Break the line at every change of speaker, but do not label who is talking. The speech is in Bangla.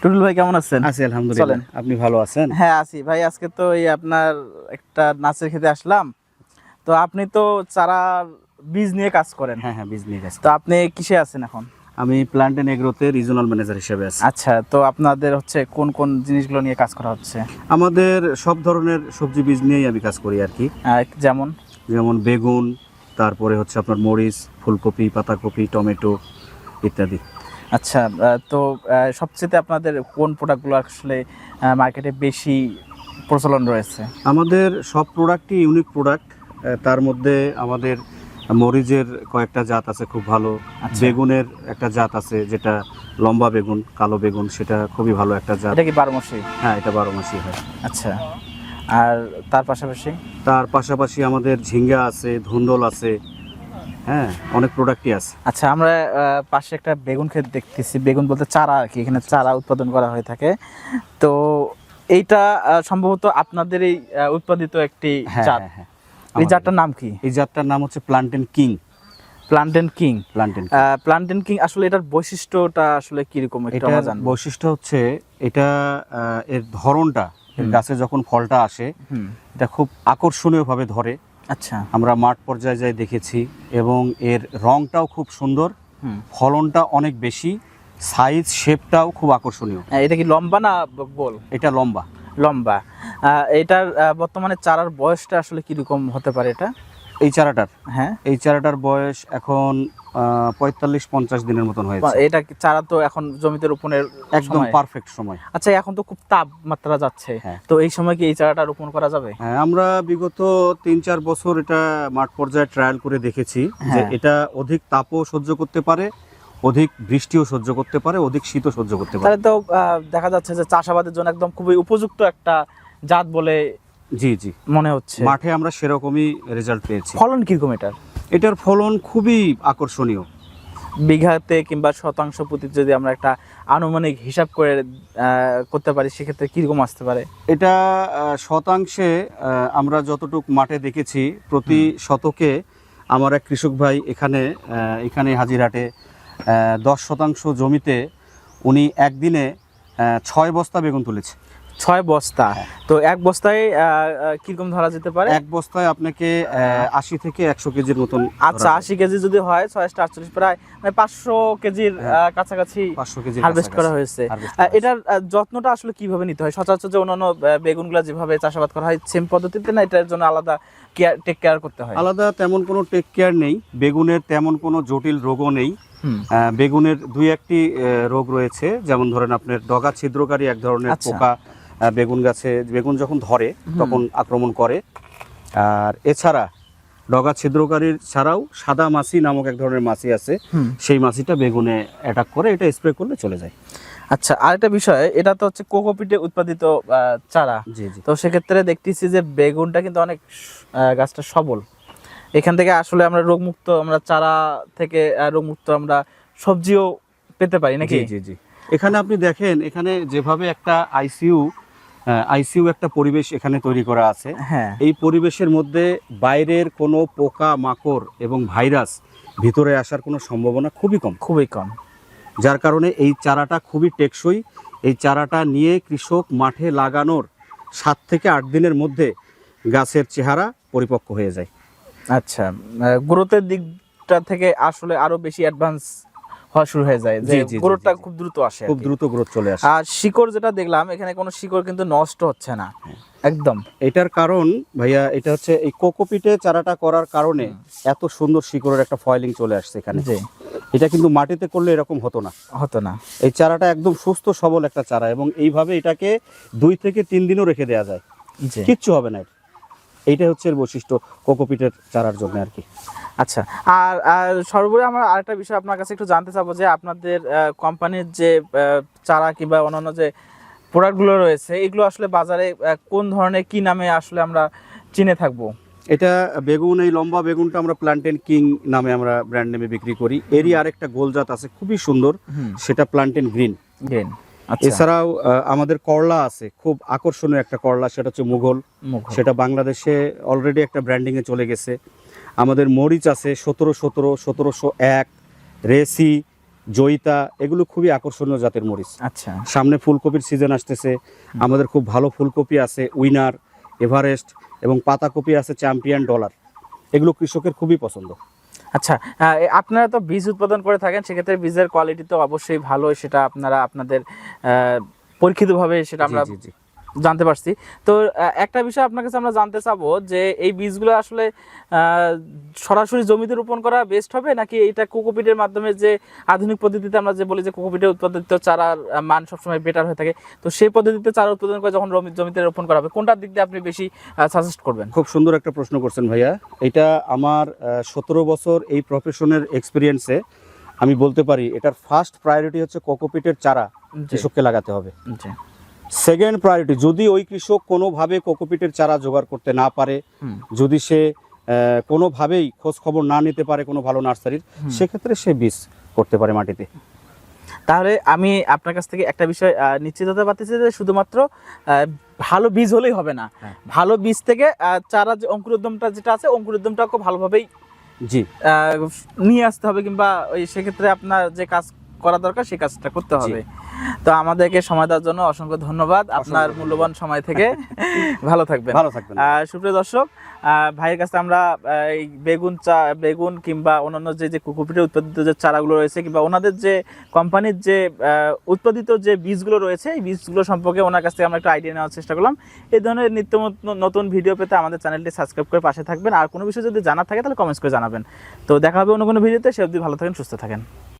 টুটুল ভাই কেমন আছেন?
আছি আলহামদুলিল্লাহ। আপনি ভালো আছেন?
হ্যাঁ আছি। ভাই আজকে তো এই আপনার একটা নাচের খেতে আসলাম। তো আপনি তো চারা বীজ নিয়ে কাজ করেন।
হ্যাঁ হ্যাঁ বিজনেস আছে
তো আপনি কিসে আছেন এখন?
আমি প্ল্যান্ট এন্ড এগ্রোতে রিজনাল ম্যানেজার হিসেবে আছি।
আচ্ছা তো আপনাদের হচ্ছে কোন কোন জিনিসগুলো নিয়ে কাজ করা হচ্ছে?
আমাদের সব ধরনের সবজি বীজ নিয়েই আমি কাজ করি আর কি।
যেমন?
যেমন বেগুন তারপরে হচ্ছে আপনার মরিচ ফুলকপি পাতাকপি টমেটো ইত্যাদি।
আচ্ছা তো সবচেয়ে আপনাদের কোন প্রোডাক্টগুলো আসলে মার্কেটে বেশি প্রচলন রয়েছে?
আমাদের সব প্রোডাক্টই ইউনিক প্রোডাক্ট তার মধ্যে আমাদের মরিচের কয়েকটা জাত আছে খুব ভালো।
আচ্ছা।
বেগুনের একটা জাত আছে যেটা লম্বা বেগুন কালো বেগুন সেটা খুবই ভালো একটা জাত।
এটা কি বারোমাসি
হ্যাঁ এটা বারো মাসি হয়।
আচ্ছা। আর তার পাশাপাশি?
তার পাশাপাশি আমাদের ঝিঙ্গা আছে ধুন্দল আছে হ্যাঁ অনেক প্রোডাক্টই আছে।
আচ্ছা আমরা পাশে একটা বেগুন ক্ষেত দেখতেছি। বেগুন বলতে চারা আর কি এখানে চারা উৎপাদন করা হয়ে থাকে। তো এইটা সম্ভবত আপনাদের এই উৎপাদিত একটি
হ্যাঁ
জাত।
হ্যাঁ, হ্যাঁ
এই জাতটার নাম কি?
এই জাতটার নাম হচ্ছে plantain king
plantain king
plantain
plantain king আসলে এটার বৈশিষ্ট্যটা আসলে কীরকম
বৈশিষ্ট্য হচ্ছে এটা এর ধরনটা গাছে যখন ফলটা আসে এটা খুব আকর্ষণীয়ভাবে ধরে।
আচ্ছা।
আমরা মাঠ পর্যায়ে যাই দেখেছি এবং এর রংটাও খুব সুন্দর ফলনটা অনেক বেশি সাইজ শেপটাও খুব আকর্ষণীয়।
আহ, এটা কি লম্বা না বল গোল?
এটা লম্বা।
লম্বা। এটার বর্তমানে চারার বয়সটা আসলে কীরকম হতে পারে এটা?
এই চারাটার?
হ্যাঁ।
এই চারাটার বয়স এখন পঁয়তাল্লিশ পঞ্চাশ দিনের মতন হয়েছে।
এটা চারা তো এখন জমিতে রোপণের
একদম পারফেক্ট সময়।
আচ্ছা এখন তো খুব তাপমাত্রা যাচ্ছে।
হ্যাঁ।
তো এই সময় কি এই চারাটা রোপণ করা যাবে?
হ্যাঁ আমরা বিগত তিন চার বছর এটা মাঠ পর্যায়ে ট্রায়াল করে দেখেছি যে
হ্যাঁ।
এটা অধিক তাপও সহ্য করতে পারে অধিক বৃষ্টিও সহ্য করতে পারে অধিক শীতও সহ্য করতে পারে।
তাহলে তো দেখা যাচ্ছে যে চাষাবাদের জন্য একদম খুবই উপযুক্ত একটা জাত বলে
জি জি।
মনে হচ্ছে।
মাঠে আমরা সেরকমই রেজাল্ট পেয়েছি।
ফলন কীরকম এটার?
এটার ফলন খুবই আকর্ষণীয়।
বিঘাতে কিংবা শতাংশ প্রতি যদি আমরা একটা আনুমানিক হিসাব করে করতে পারি সেক্ষেত্রে কীরকম আসতে পারে?
এটা শতাংশে আমরা যতটুক মাঠে দেখেছি প্রতি শতকে আমার এক কৃষক ভাই এখানে এখানে হাজিরহাটে দশ শতাংশ জমিতে উনি একদিনে ছয় বস্তা বেগুন তুলেছে।
ছয় বস্তা। তো এক বস্তায় কীরকম ধরা যেতে পারে?
এক বস্তায় আপনাকে আশি থেকে একশো কেজির মতন
আচ্ছা আশি কেজি যদি হয় ছয়শটা আটচল্লিশ প্রায় মানে পাঁচশো কেজির কাছাকাছি
পাঁচশো কেজি
হারভেস্ট করা হয়েছে। এটার যত্নটা আসলে কীভাবে নিতে হয়? সচরাচর যে অন্যান্য বেগুনগুলো যেভাবে চাষাবাদ করা হয় সেম পদ্ধতিতে না এটার জন্য আলাদা কেয়ার টেক কেয়ার করতে হয়?
আলাদা তেমন কোনো টেক কেয়ার নেই। বেগুনের তেমন কোনো জটিল রোগও নেই। বেগুনের দুই একটি রোগ রয়েছে। যেমন ধরেন আপনার ডগা ছিদ্রকারী এক ধরনের
আচ্ছা।
পোকা বেগুন গাছে বেগুন যখন ধরে তখন আক্রমণ করে। আর এছাড়া ডগা ছিদ্রকারীর ছাড়াও সাদা মাছি নামক এক ধরনের মাছি আছে। সেই মাছিটা বেগুনে অ্যাটাক করে এটা স্প্রে করলে চলে যায়।
আচ্ছা আরেকটা বিষয় এটা তো হচ্ছে কোকোপিটে উৎপাদিত চারা।
জি জি।
তো সেক্ষেত্রে দেখতেছি যে বেগুনটা কিন্তু অনেক গাছটা সবল। এখান থেকে আসলে আমরা রোগমুক্ত আমরা চারা থেকে রোগমুক্ত আমরা সবজিও পেতে পারি নাকি?
জি জি জি। এখানে আপনি দেখেন এখানে যেভাবে একটা আইসিইউ আইসিইউ একটা পরিবেশ এখানে তৈরি করা আছে।
হ্যাঁ।
এই পরিবেশের মধ্যে বাইরের কোনো পোকা মাকড় এবং ভাইরাস ভিতরে আসার কোনো সম্ভাবনা খুবই কম।
খুবই কম।
যার কারণে এই চারাটা খুবই টেকসই। এই চারাটা নিয়ে কৃষক মাঠে লাগানোর সাত থেকে আট দিনের মধ্যে গাছের চেহারা পরিপক্ক হয়ে যায়।
আচ্ছা গ্রোথের দিকটা থেকে আসলে আরও বেশি অ্যাডভান্স হওয়া শুরু হয়ে যায় যে গ্রোথটা। খুব দ্রুত আসে
খুব দ্রুত গ্রোথ চলে আসে।
আর শিকড় যেটা দেখলাম এখানে কোনো শিকড় কিন্তু নষ্ট হচ্ছে না। একদম।
এটার কারণ ভাইয়া এটা হচ্ছে এই কোকোপিটে চারাটা করার কারণে এত সুন্দর শিকড়ের একটা ফয়েলিং চলে আসছে এখানে।
জি।
এটা কিন্তু মাটিতে করলে এরকম হতো না।
হতো না।
এই চারাটা একদম সুস্থ সবল একটা চারা এবং এইভাবে এটাকে দুই থেকে তিন দিনও রেখে দেওয়া যায়। কিচ্ছু হবে না। এইটাই হচ্ছে এর বৈশিষ্ট্য কোকোপিটের চারার জন্য আর কি।
আচ্ছা আর আর সর্বোপরি আমার আরেকটা বিষয় আপনার কাছে একটু জানতে চাবো যে আপনাদের কোম্পানির যে চারা কিংবা অন্যান্য যে প্রোডাক্টগুলো রয়েছে এগুলো আসলে বাজারে কোন ধরনের কি নামে আসলে আমরা চিনে থাকব?
এটা বেগুন এই লম্বা বেগুনটা আমরা প্লান্টেন কিং নামে আমরা ব্র্যান্ড নেমে বিক্রি করি। এরই আরেকটা গোলজাত আছে খুবই সুন্দর। সেটা প্লান্টেন গ্রিন
গ্রেন
এছাড়াও আমাদের করলা আছে খুব আকর্ষণীয় একটা করলা সেটা হচ্ছে মুঘল।
মুঘল।
সেটা বাংলাদেশে অলরেডি একটা ব্র্যান্ডিংয়ে চলে গেছে। আমাদের মরিচ আছে সতেরো সতেরো সতেরোশো এক রেসি জয়িতা এগুলো খুবই আকর্ষণীয় জাতের মরিচ।
আচ্ছা।
সামনে ফুলকপির সিজন আসতেছে। আমাদের খুব ভালো ফুলকপি আছে উইনার এভারেস্ট এবং পাতাকপি আছে চ্যাম্পিয়ন ডলার এগুলো কৃষকের খুবই পছন্দ।
আচ্ছা আপনারা তো বীজ উৎপাদন করে থাকেন সেক্ষেত্রে বীজের কোয়ালিটি তো অবশ্যই ভালো সেটা আপনারা আপনাদের আহ, পরীক্ষিতভাবে সেটা আমরা। জানতে পারছি। তো একটা বিষয় আপনার কাছে আমরা জানতে চাবো যে এই বীজগুলো আসলে সরাসরি জমিতে রোপণ করা বেস্ট হবে নাকি এটা কোকোপিটের মাধ্যমে যে আধুনিক পদ্ধতিতে আমরা যে বলি যে কোকোপিটে উৎপাদিত চারার মান সবসময় বেটার হয়ে থাকে তো সেই পদ্ধতিতে চারা উৎপাদন করে যখন জমিতে রোপণ করা হবে কোনটার দিক দিয়ে আপনি বেশি সাজেস্ট করবেন?
খুব সুন্দর একটা প্রশ্ন করছেন ভাইয়া। এটা আমার সতেরো বছর এই প্রফেশনের এক্সপিরিয়েন্সে আমি বলতে পারি এটার ফার্স্ট প্রায়োরিটি হচ্ছে কোকোপিটের চারা কৃষককে লাগাতে হবে। সেকেন্ড প্রায়োরিটি যদি ওই কৃষক কোনোভাবে কোকোপিটের চারা জোগাড় করতে না পারে যদি সে কোনোভাবেই খোঁজ খবর না নিতে পারে কোনো ভালো নার্সারির সেক্ষেত্রে সে বীজ করতে পারে মাটিতে।
তাহলে আমি আপনার কাছ থেকে একটা বিষয় নিশ্চিত হতে পারতেছি যে শুধুমাত্র ভালো বীজ হলেই হবে না।
হ্যাঁ।
ভালো বীজ থেকে চারা যে অঙ্কুরোদ্যমটা যেটা আছে অঙ্কুরোদ্যমটা খুব ভালোভাবেই
জি।
নিয়ে আসতে হবে কিংবা ওই সেক্ষেত্রে আপনার যে কাজ করা দরকার সেই কাজটা করতে হবে। তো আমাদেরকে সময় দেওয়ার জন্য অসংখ্য ধন্যবাদ। আপনার মূল্যবান সময় থেকে ভালো থাকবেন।
ভালো থাকবেন।
সুপ্রিয় দর্শক ভাইয়ের কাছে আমরা এই বেগুন চা বেগুন কিংবা অন্যান্য যে যে কুকুপিটে উৎপাদিত যে চারাগুলো রয়েছে কিংবা ওনাদের যে কোম্পানির যে আহ, উৎপাদিত যে বীজগুলো রয়েছে এই বীজগুলো সম্পর্কে ওনার কাছ থেকে আমরা একটু আইডিয়া নেওয়ার চেষ্টা করলাম। এই ধরনের নিত্য নতুন- নতুন ভিডিও পেতে আমাদের চ্যানেলটি সাবস্ক্রাইব করে পাশে থাকবেন। আর কোনো বিষয় যদি জানা থাকে তাহলে কমেন্টস করে জানাবেন। তো দেখা হবে অন্য কোনো ভিডিওতে সে অবধি ভালো থাকেন সুস্থ থাকেন।